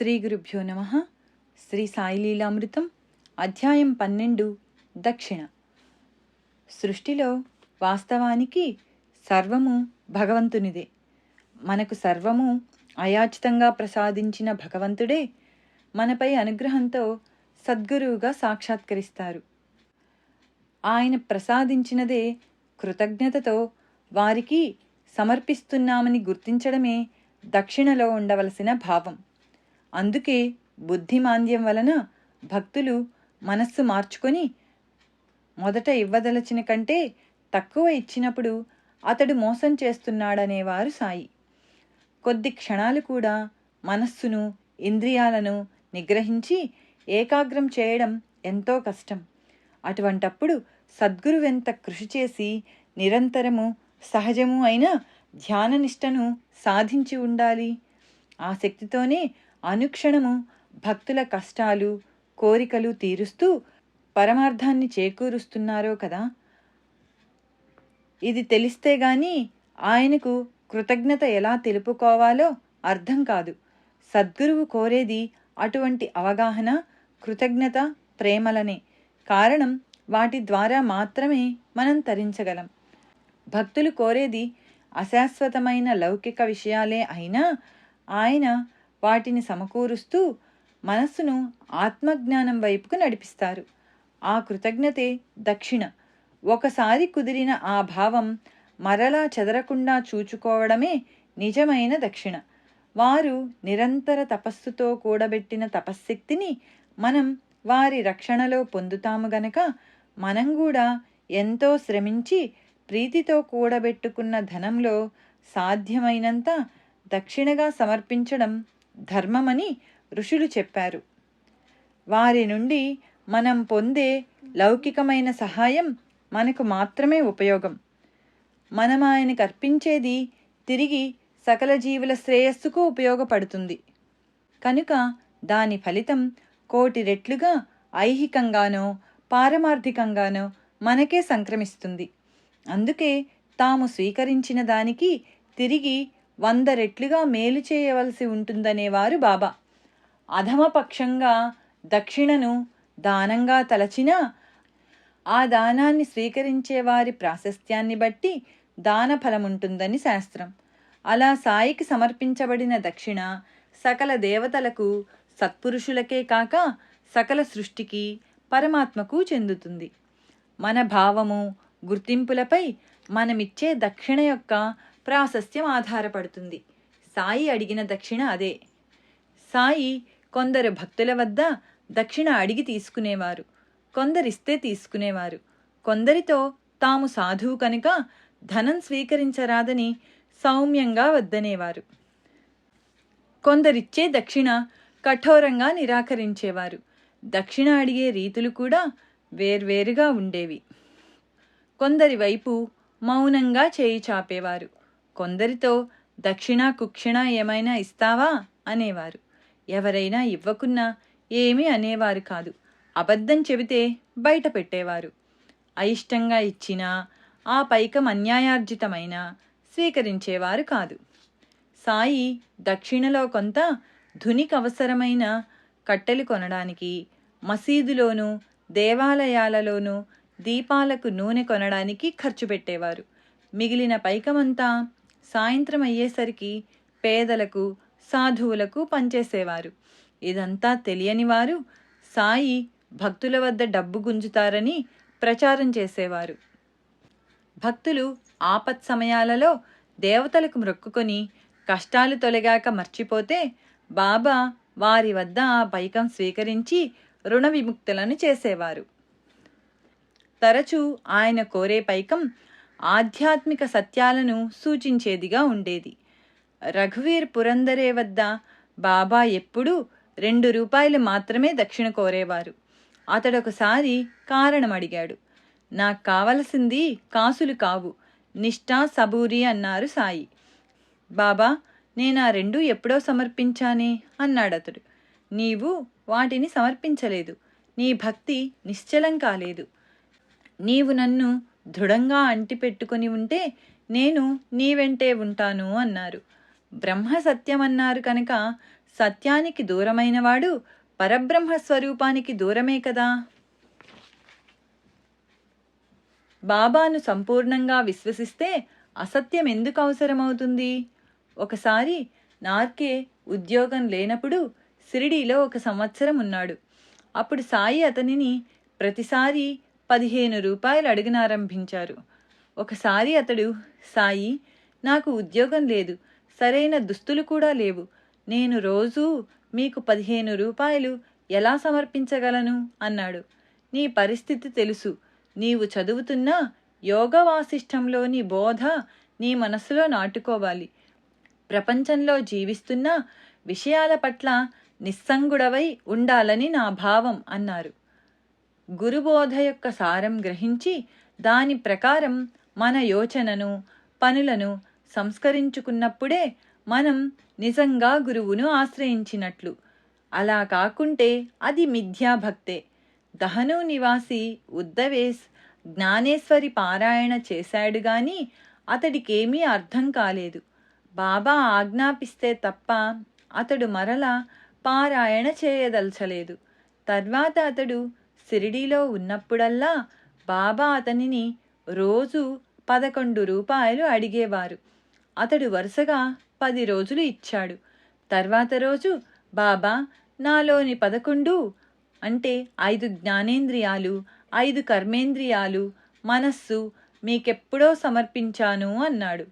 శ్రీ గురుభ్యో నమ. శ్రీ సాయిలీలామృతం అధ్యాయం పన్నెండు దక్షిణ. సృష్టిలో వాస్తవానికి సర్వము భగవంతునిదే. మనకు సర్వము అయాచితంగా ప్రసాదించిన భగవంతుడే మనపై అనుగ్రహంతో సద్గురువుగా సాక్షాత్కరిస్తారు. ఆయన ప్రసాదించినదే కృతజ్ఞతతో వారికి సమర్పిస్తున్నామని గుర్తించడమే దక్షిణలో ఉండవలసిన భావం. అందుకే బుద్ధిమాంద్యం వలన భక్తులు మనస్సు మార్చుకొని మొదట ఇవ్వదలచిన కంటే తక్కువ ఇచ్చినప్పుడు అతడు మోసం చేస్తున్నాడనేవారు సాయి. కొద్ది క్షణాలు కూడా మనస్సును ఇంద్రియాలను నిగ్రహించి ఏకాగ్రం చేయడం ఎంతో కష్టం. అటువంటప్పుడు సద్గురువెంత కృషి చేసి నిరంతరము సహజము అయిన ధ్యాననిష్టను సాధించి ఉండాలి. ఆ శక్తితోనే అనుక్షణము భక్తుల కష్టాలు కోరికలు తీరుస్తూ పరమార్థాన్ని చేకూరుస్తున్నారో కదా? ఇది తెలిస్తే గాని ఆయనకు కృతజ్ఞత ఎలా తెలుపుకోవాలో అర్థం కాదు. సద్గురువు కోరేది అటువంటి అవగాహన కృతజ్ఞత ప్రేమలనే. కారణం వాటి ద్వారా మాత్రమే మనం తరించగలం. భక్తులు కోరేది అశాశ్వతమైన లౌకిక విషయాలే అయినా ఆయన వాటిని సమకూరుస్తూ మనస్సును ఆత్మజ్ఞానం వైపుకు నడిపిస్తారు. ఆ కృతజ్ఞతే దక్షిణ. ఒకసారి కుదిరిన ఆ భావం మరలా చెదరకుండా చూచుకోవడమే నిజమైన దక్షిణ. వారు నిరంతర తపస్సుతో కూడబెట్టిన తపశ్శక్తిని మనం వారి రక్షణలో పొందుతాము గనక మనం కూడా ఎంతో శ్రమించి ప్రీతితో కూడబెట్టుకున్న ధనంలో సాధ్యమైనంత దక్షిణగా సమర్పించడం ధర్మమని ఋషులు చెప్పారు. వారి నుండి మనం పొందే లౌకికమైన సహాయం మనకు మాత్రమే ఉపయోగం. మనం ఆయనకు అర్పించేది తిరిగి సకల జీవుల శ్రేయస్సుకు ఉపయోగపడుతుంది. కనుక దాని ఫలితం కోటి రెట్లుగా ఐహికంగానో పారమార్థికంగానో మనకే సంక్రమిస్తుంది. అందుకే తాము స్వీకరించిన దానికి తిరిగి వంద రెట్లుగా మేలు చేయవలసి ఉంటుందనేవారు బాబా. అధమపక్షంగా దక్షిణను దానంగా తలచినా ఆ దానాన్ని స్వీకరించే వారి ప్రాశస్త్యాన్ని బట్టి దాన ఫలముంటుందని శాస్త్రం. అలా సాయికి సమర్పించబడిన దక్షిణ సకల దేవతలకు సత్పురుషులకే కాక సకల సృష్టికి పరమాత్మకు చెందుతుంది. మన భావము గుర్తింపులపై మనమిచ్చే దక్షిణ యొక్క ప్రాశస్త్యం ఆధారపడుతుంది. సాయి అడిగిన దక్షిణ అదే. సాయి కొందరు భక్తుల వద్ద దక్షిణ అడిగి తీసుకునేవారు. కొందరిస్తే తీసుకునేవారు. కొందరితో తాము సాధువు కనుక ధనం స్వీకరించరాదని సౌమ్యంగా వద్దనేవారు. కొందరిచ్చే దక్షిణ కఠోరంగా నిరాకరించేవారు. దక్షిణ అడిగే రీతులు కూడా వేర్వేరుగా ఉండేవి. కొందరి వైపు మౌనంగా చేయి చాపేవారు. కొందరితో దక్షిణ కుక్షిణ ఏమైనా ఇస్తావా? అనేవారు. ఎవరైనా ఇవ్వకున్నా ఏమీ అనేవారు కాదు. అబద్ధం చెబితే బయట పెట్టేవారు. అయిష్టంగా ఇచ్చినా ఆ పైకం అన్యాయార్జితమైన స్వీకరించేవారు కాదు. సాయి దక్షిణలో కొంత ధునికి అవసరమైన కట్టెలు కొనడానికి మసీదులోనూ దేవాలయాలలోనూ దీపాలకు నూనె కొనడానికి ఖర్చు పెట్టేవారు. మిగిలిన పైకమంతా సాయంత్రం అయ్యేసరికి పేదలకు సాధువులకు పంచేసేవారు. ఇదంతా తెలియని వారు సాయి భక్తుల వద్ద డబ్బు గుంజుతారని ప్రచారం చేసేవారు. భక్తులు ఆపత్ సమయాలలో దేవతలకు మొక్కుకొని కష్టాలు తొలగాక మర్చిపోతే బాబా వారి వద్ద ఆ పైకం స్వీకరించి రుణ విముక్తులను చేసేవారు. తరచూ ఆయన కోరే పైకం ఆధ్యాత్మిక సత్యాలను సూచించేదిగా ఉండేది. రఘువీర్ పురందరే వద్ద బాబా ఎప్పుడూ రెండు రూపాయలు మాత్రమే దక్షిణ కోరేవారు. అతడొకసారి కారణం అడిగాడు నాకు కావలసింది కాసులు కావు. నిష్ఠా సబూరి అన్నారు సాయి. బాబా నేను ఆ రెండు ఎప్పుడో సమర్పించానే అన్నాడతడు. నీవు వాటిని సమర్పించలేదు. నీ భక్తి నిశ్చలం కాలేదు. నీవు నన్ను దృఢంగా అంటిపెట్టుకుని ఉంటే నేను నీ వెంటే ఉంటాను అన్నారు. బ్రహ్మ సత్యమన్నారు కనుక సత్యానికి దూరమైనవాడు పరబ్రహ్మ స్వరూపానికి దూరమే కదా. బాబాను సంపూర్ణంగా విశ్వసిస్తే అసత్యం ఎందుకు అవసరమవుతుంది? ఒకసారి నార్కే ఉద్యోగం లేనప్పుడు సిరిడీలో ఒక సంవత్సరం ఉన్నాడు. అప్పుడు సాయి అతనిని ప్రతిసారి పదిహేను రూపాయలు అడిగినారంభించారు. ఒకసారి అతడు సాయి నాకు ఉద్యోగం లేదు సరైన దుస్తులు కూడా లేవు నేను రోజూ మీకు పదిహేను రూపాయలు ఎలా సమర్పించగలను? అన్నాడు. నీ పరిస్థితి తెలుసు నీవు చదువుతున్న యోగ వాసిష్టంలోని బోధ నీ మనసులో నాటుకోవాలి. ప్రపంచంలో జీవిస్తున్న విషయాల పట్ల నిస్సంగుడవై ఉండాలని నా భావం అన్నారు. గురుబోధ యొక్క సారం గ్రహించి దాని ప్రకారం మన యోచనను పనులను సంస్కరించుకున్నప్పుడే మనం నిజంగా గురువును ఆశ్రయించినట్లు. అలా కాకుంటే అది మిథ్యాభక్తే దహను నివాసి ఉద్దవేస్ జ్ఞానేశ్వరి పారాయణ చేశాడు గాని అతడికేమీ అర్థం కాలేదు. బాబా ఆజ్ఞాపిస్తే తప్ప అతడు మరలా పారాయణ చేయదలచలేదు. తర్వాత అతడు షిరిడీలో ఉన్నప్పుడల్లా బాబా అతనిని రోజు పదకొండు రూపాయలు అడిగేవారు. అతడు వరుసగా పది రోజులు ఇచ్చాడు. తర్వాత రోజు బాబా నాలోని పదకొండు అంటే ఐదు జ్ఞానేంద్రియాలు ఐదు కర్మేంద్రియాలు మనస్సు మీకెప్పుడో సమర్పించాను అన్నాడు.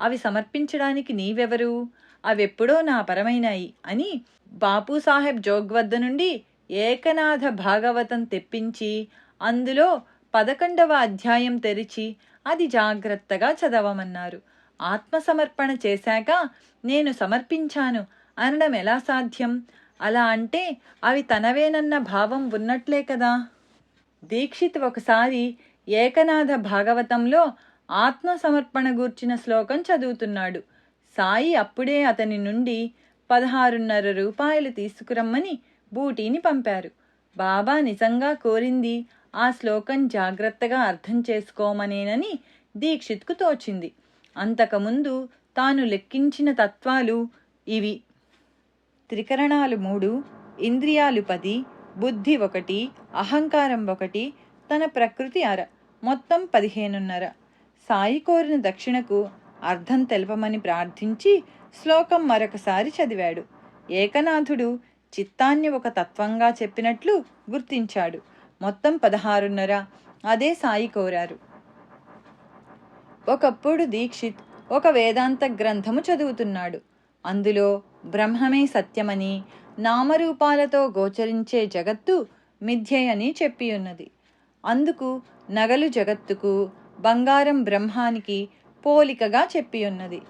అవి సమర్పించడానికి నీవెవరు? అవెప్పుడో నా పరమైనాయి అని బాపూసాహెబ్ జోగ్ వద్ద నుండి ఏకనాథ భాగవతం తెప్పించి అందులో పదకొండవ అధ్యాయం తెరిచి అది జాగ్రత్తగా చదవమన్నారు. ఆత్మసమర్పణ చేశాక నేను సమర్పించాను. అనడం ఎలా సాధ్యం? అలా అంటే అవి తనవేనన్న భావం ఉన్నట్లే కదా? దీక్షిత్ ఒకసారి ఏకనాథ భాగవతంలో ఆత్మ సమర్పణ గూర్చిన శ్లోకం చదువుతున్నాడు. సాయి అప్పుడే అతని నుండి పదహారున్నర రూపాయలు తీసుకురమ్మని బూటీని పంపారు. బాబా నిజంగా కోరింది ఆ శ్లోకం జాగ్రత్తగా అర్థం చేసుకోమనేనని దీక్షిత్కు తోచింది. అంతకుముందు తాను లెక్కించిన తత్వాలు ఇవి. త్రికరణాలు మూడు ఇంద్రియాలు పది బుద్ధి ఒకటి అహంకారం ఒకటి తన ప్రకృతి అర. మొత్తం పదిహేనున్నర. సాయి కోరిన దక్షిణకు అర్థం తెలపమని ప్రార్థించి శ్లోకం మరొకసారి చదివాడు. ఏకనాథుడు చిత్తాన్ని ఒక తత్వంగా చెప్పినట్లు గుర్తించాడు. మొత్తం పదహారున్నర. అదే సాయి కోరారు. ఒకప్పుడు దీక్షిత్ ఒక వేదాంత గ్రంథము చదువుతున్నాడు. అందులో బ్రహ్మమే సత్యమని నామరూపాలతో గోచరించే జగత్తు మిథ్యయని చెప్పి ఉన్నది అందుకు నగలు జగత్తుకు బంగారం బ్రహ్మానికి పోలికగా చెప్పి ఉన్నది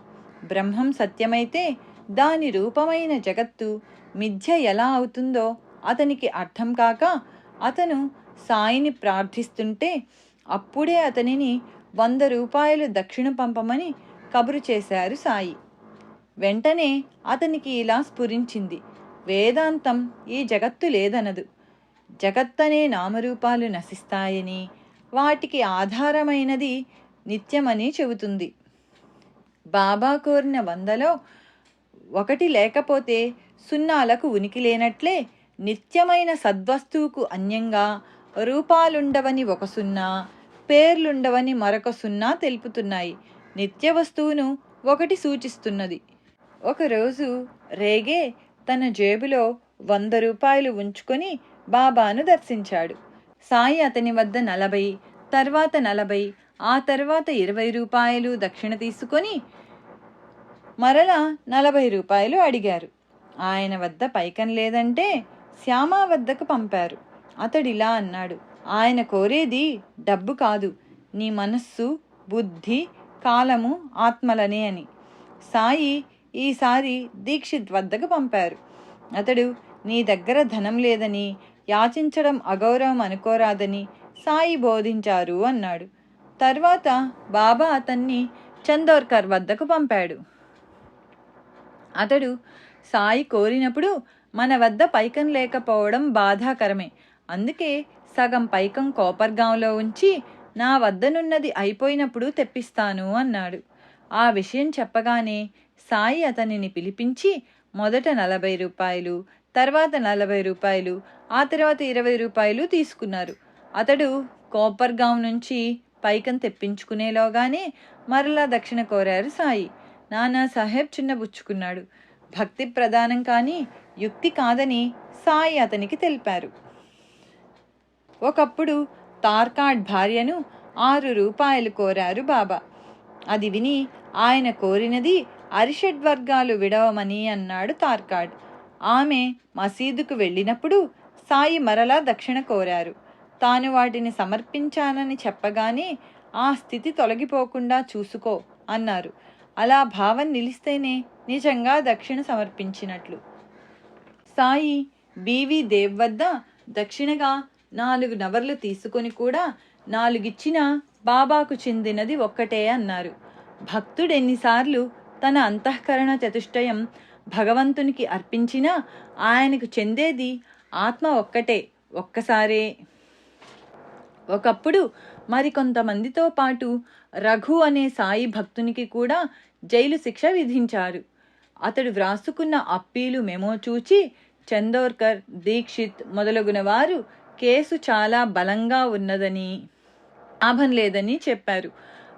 బ్రహ్మం సత్యమైతే దాని రూపమైన జగత్తు మిథ్య ఎలా అవుతుందో అతనికి అర్థం కాక అతను సాయిని ప్రార్థిస్తుంటే అప్పుడే అతనిని వంద రూపాయలు దక్షిణ పంపమని కబురు చేశారు సాయి. వెంటనే అతనికి ఇలా స్ఫురించింది. వేదాంతం ఈ జగత్తు లేదనదు. జగత్తనే నామరూపాలు నశిస్తాయని వాటికి ఆధారమైనది నిత్యమని చెబుతుంది. బాబా కోరిన వందలో ఒకటి లేకపోతే సున్నాలకు ఉనికి లేనట్లే నిత్యమైన సద్వస్తువుకు అన్యంగా రూపాలుండవని ఒక సున్నా పేర్లుండవని మరొక సున్నా తెలుపుతున్నాయి. నిత్య వస్తువును ఒకటి సూచిస్తున్నది. ఒకరోజు రేగే తన జేబులో వంద రూపాయలు ఉంచుకొని బాబాను దర్శించాడు. సాయి అతని వద్ద నలభై తర్వాత నలభై ఆ తర్వాత ఇరవై రూపాయలు దక్షిణ తీసుకొని మరలా నలభై రూపాయలు అడిగారు. ఆయన వద్ద పైకం లేదంటే శ్యామ వద్దకు పంపారు. అతడిలా అన్నాడు. ఆయన కోరేది డబ్బు కాదు నీ మనస్సు బుద్ధి కాలము ఆత్మలనే అని. సాయి ఈసారి దీక్షిత్ వద్దకు పంపారు. అతడు నీ దగ్గర ధనం లేదని యాచించడం అగౌరవం అనుకోరాదని సాయి బోధించారు అన్నాడు. తర్వాత బాబా అతన్ని చందోర్కర్ వద్దకు పంపాడు. అతడు సాయి కోరినప్పుడు మన వద్ద పైకం లేకపోవడం బాధాకరమే. అందుకే సగం పైకం కోపర్గాంలో ఉంచి నా వద్దనున్నది అయిపోయినప్పుడు తెప్పిస్తాను అన్నాడు. ఆ విషయం చెప్పగానే సాయి అతనిని పిలిపించి మొదట నలభై రూపాయలు తర్వాత నలభై రూపాయలు ఆ తర్వాత ఇరవై రూపాయలు తీసుకున్నారు. అతడు కోపర్గాం నుంచి పైకం తెప్పించుకునేలోగానే మరలా దక్షిణ కోరారు సాయి. నానా సాహెబ్ చిన్నబుచ్చుకున్నాడు. భక్తి ప్రధానం కానీ యుక్తి కాదని సాయి అతనికి తెలిపారు. ఒకప్పుడు తార్కాడ్ భార్యను ఆరు రూపాయలు కోరారు బాబా. అది విని ఆయన కోరినది అరిషడ్ వర్గాలు విడవమని అన్నాడు తార్కాడ్. ఆమె మసీదుకు వెళ్ళినప్పుడు సాయి మరలా దక్షిణ కోరారు. తాను వాటిని సమర్పించానని చెప్పగానే ఆ స్థితి తొలగిపోకుండా చూసుకో అన్నారు. అలా భావం నిలిస్తేనే నిజంగా దక్షిణ సమర్పించినట్లు. సాయి బీవీ దేవ్ వద్ద దక్షిణగా నాలుగు నవర్లు తీసుకొని కూడా నాలుగిచ్చిన బాబాకు చెందినది ఒక్కటే అన్నారు. భక్తుడెన్నిసార్లు తన అంతఃకరణ చతుష్టయం భగవంతునికి అర్పించినా ఆయనకు చెందేది ఆత్మ ఒక్కటే ఒక్కసారే. ఒకప్పుడు మరికొంతమందితో పాటు రఘు అనే సాయి భక్తునికి కూడా జైలు శిక్ష విధించారు. అతడు వ్రాసుకున్న అప్పీలు మెమో చూచి చందోర్కర్ దీక్షిత్ మొదలగున వారు కేసు చాలా బలంగా ఉన్నదని లాభం లేదని చెప్పారు.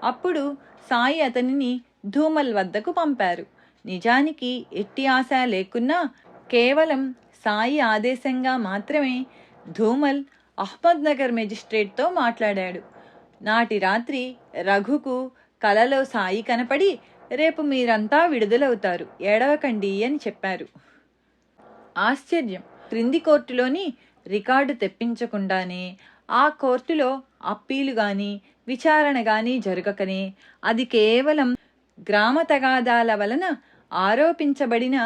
అప్పుడు సాయి అతనిని ధూమల్ వద్దకు పంపారు. నిజానికి ఎట్టి ఆశ లేకున్నా కేవలం సాయి ఆదేశంగా మాత్రమే ధూమల్ అహ్మద్నగర్ మెజిస్ట్రేట్తో మాట్లాడాడు. నాటి రాత్రి రఘుకు కలలో సాయి కనపడి రేపు మీరంతా విడుదలవుతారు ఏడవకండి అని చెప్పారు. ఆశ్చర్యం! క్రింది కోర్టులోని రికార్డు తెప్పించకుండానే ఆ కోర్టులో అప్పీలు గాని విచారణ గాని జరగకనే అది కేవలం గ్రామ తగాదాల వలన ఆరోపించబడిన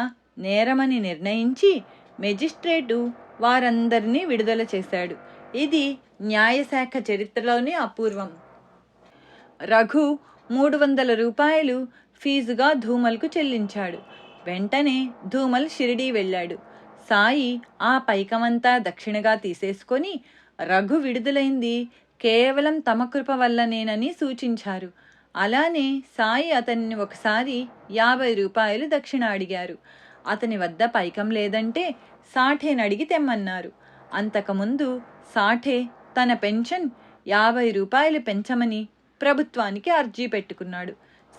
నేరమని నిర్ణయించి మెజిస్ట్రేటు వారందరినీ విడుదల చేశాడు. ఇది న్యాయశాఖ చరిత్రలోనే అపూర్వం. రఘు మూడు వందల రూపాయలు ఫీజుగా ధూమల్కు చెల్లించాడు. వెంటనే ధూమల్ షిరిడీ వెళ్ళాడు. సాయి ఆ పైకమంతా దక్షిణగా తీసేసుకొని రఘు విడుదలైంది కేవలం తమ కృప వల్లనేనని సూచించారు. అలానే సాయి అతన్ని ఒకసారి యాభై రూపాయలు దక్షిణ అడిగారు. అతని వద్ద పైకం లేదంటే సాఠేనడిగి తెమ్మన్నారు. అంతకుముందు సాఠే తన పెన్షన్ యాభై రూపాయలు పెంచమని ప్రభుత్వానికి అర్జీ పెట్టుకున్నాడు.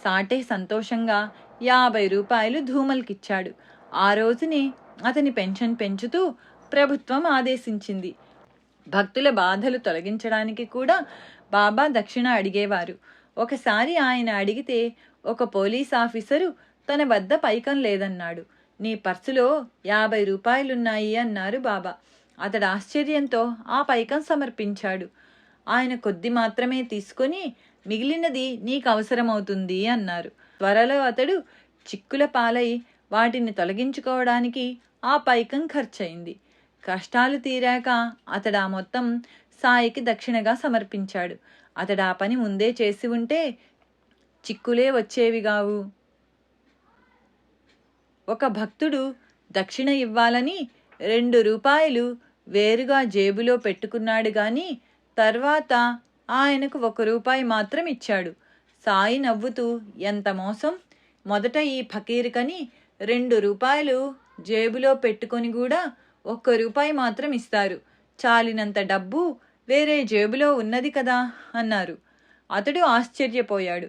సాటే సంతోషంగా యాభై రూపాయలు ధూమల్కిచ్చాడు. ఆ రోజునే అతని పెన్షన్ పెంచుతూ ప్రభుత్వం ఆదేశించింది. భక్తుల బాధలు తొలగించడానికి కూడా బాబా దక్షిణ అడిగేవారు. ఒకసారి ఆయన అడిగితే ఒక పోలీస్ ఆఫీసరు తన వద్ద పైకం లేదన్నాడు. నీ పర్సులో యాభై రూపాయలున్నాయి అన్నారు బాబా. అతడు ఆశ్చర్యంతో ఆ పైకం సమర్పించాడు. ఆయన కొద్ది మాత్రమే తీసుకొని మిగిలినది నీకు అవసరమవుతుంది అన్నారు. త్వరలో అతడు చిక్కుల పాలై వాటిని తొలగించుకోవడానికి ఆ పైకం ఖర్చయింది. కష్టాలు తీరాక అతడు ఆ మొత్తం సాయికి దక్షిణగా సమర్పించాడు. అతడు ఆ పని ముందే చేసి ఉంటే చిక్కులే వచ్చేవి కావు ఒక భక్తుడు దక్షిణ ఇవ్వాలని రెండు రూపాయలు వేరుగా జేబులో పెట్టుకున్నాడు గాని తర్వాత ఆయనకు ఒక రూపాయి మాత్రం ఇచ్చాడు. సాయి నవ్వుతూ ఎంత మోసం? మొదట ఈ ఫకీరుకని రెండు రూపాయలు జేబులో పెట్టుకొని కూడా ఒక్క రూపాయి మాత్రం ఇస్తారు. చాలినంత డబ్బు వేరే జేబులో ఉన్నది కదా అన్నారు. అతడు ఆశ్చర్యపోయాడు.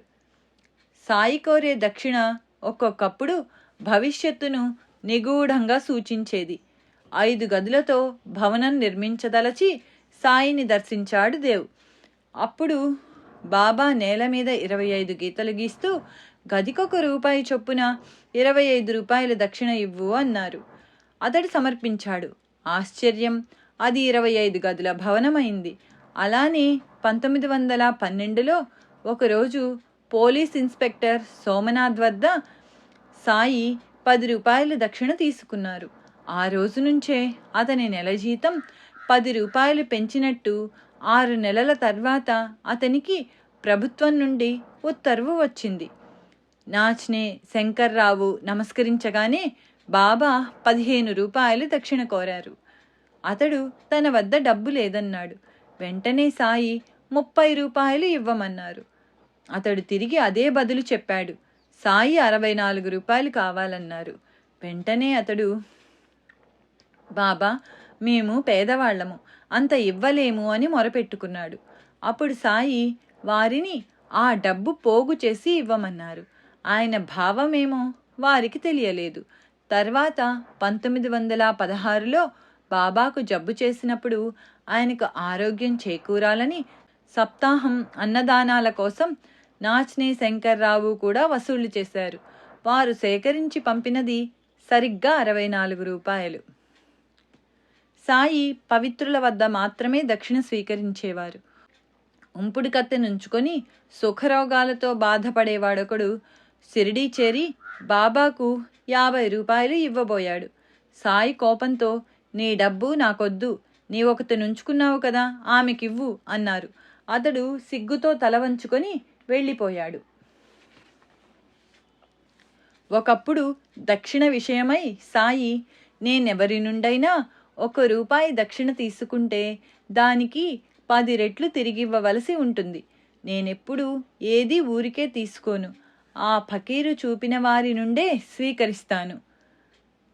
సాయి కోరే దక్షిణ ఒక్కొక్కప్పుడు భవిష్యత్తును నిగూఢంగా సూచించేది. ఐదు గదులతో భవనం నిర్మించదలచి సాయిని దర్శించాడు దేవ్. అప్పుడు బాబా నేల మీద ఇరవై ఐదు గీతలు గీస్తూ గదికొక రూపాయి చొప్పున ఇరవై ఐదు రూపాయల దక్షిణ ఇవ్వు అన్నారు. అతడు సమర్పించాడు. ఆశ్చర్యం! అది ఇరవై ఐదు గదుల భవనమైంది. అలానే పంతొమ్మిది వందల పన్నెండులో ఒకరోజు పోలీస్ ఇన్స్పెక్టర్ సోమనాథ్ వద్ద సాయి పది రూపాయల దక్షిణ తీసుకున్నారు. ఆ రోజు నుంచే అతని నెల జీతం పది రూపాయలు పెంచినట్టు ఆరు నెలల తర్వాత అతనికి ప్రభుత్వం నుండి ఉత్తర్వు వచ్చింది. నాచ్నే శంకర్రావు నమస్కరించగానే బాబా పదిహేను రూపాయలు దక్షిణ కోరారు. అతడు తన వద్ద డబ్బు లేదన్నాడు. వెంటనే సాయి ముప్పై రూపాయలు ఇవ్వమన్నారు. అతడు తిరిగి అదే బదులు చెప్పాడు. సాయి అరవై నాలుగు రూపాయలు కావాలన్నారు. వెంటనే అతడు బాబా మేము పేదవాళ్ళము అంత ఇవ్వలేము అని మొరపెట్టుకున్నాడు. అప్పుడు సాయి వారిని ఆ డబ్బు పోగు చేసి ఇవ్వమన్నారు. ఆయన భావమేమో వారికి తెలియలేదు. తర్వాత పంతొమ్మిది వందల పదహారులో బాబాకు జబ్బు చేసినప్పుడు ఆయనకు ఆరోగ్యం చేకూరాలని సప్తాహం అన్నదానాల కోసం నాచ్నే శంకర్రావు కూడా వసూళ్ళు చేశారు. వారు సేకరించి పంపినది సరిగ్గా అరవై నాలుగు రూపాయలు. సాయి పవిత్రుల వద్ద మాత్రమే దక్షిణ స్వీకరించేవారు. ఉంపుడు కత్తెనుంచుకొని సుఖరోగాలతో బాధపడేవాడొకడు సిరిడీ చేరి బాబాకు యాభై రూపాయలు ఇవ్వబోయాడు. సాయి కోపంతో నీ డబ్బు నాకొద్దు. నీ ఒకటి నుంచుకున్నావు కదా ఆమెకివ్వు అన్నారు. అతడు సిగ్గుతో తల వంచుకొని వెళ్ళిపోయాడు. ఒకప్పుడు దక్షిణ విషయమై సాయి నేనెవరి నుండైనా ఒక రూపాయి దక్షిణ తీసుకుంటే దానికి పది రెట్లు తిరిగివ్వవలసి ఉంటుంది. నేనెప్పుడు ఏది ఊరికే తీసుకోను. ఆ ఫకీరు చూపిన వారి నుండే స్వీకరిస్తాను.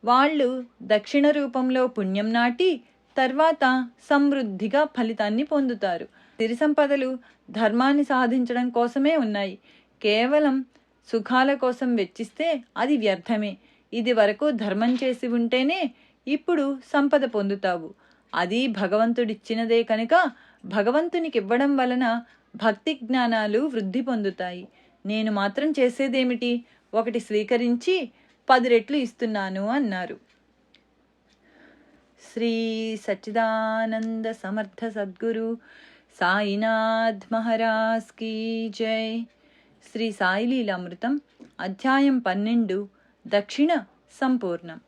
వాళ్ళు దక్షిణ రూపంలో పుణ్యం నాటి తర్వాత సమృద్ధిగా ఫలితాన్ని పొందుతారు. సిరి సంపదలు ధర్మాన్ని సాధించడం కోసమే ఉన్నాయి. కేవలం సుఖాల కోసం వెచ్చిస్తే అది వ్యర్థమే. ఇది వరకు ధర్మం చేసి ఉంటేనే ఇప్పుడు సంపద పొందుతావు. అది భగవంతుడిచ్చినదే కనుక భగవంతునికి ఇవ్వడం వలన భక్తి జ్ఞానాలు వృద్ధి పొందుతాయి. నేను మాత్రం చేసేదేమిటి? ఒకటి స్వీకరించి పది రెట్లు ఇస్తున్నాను అన్నారు. శ్రీ సచ్చిదానంద సమర్థ సద్గురు సాయినాథ్ మహారాజ్ కీ జై. శ్రీ సాయిలీలామృతం అధ్యాయం పన్నెండు దక్షిణ సంపూర్ణం.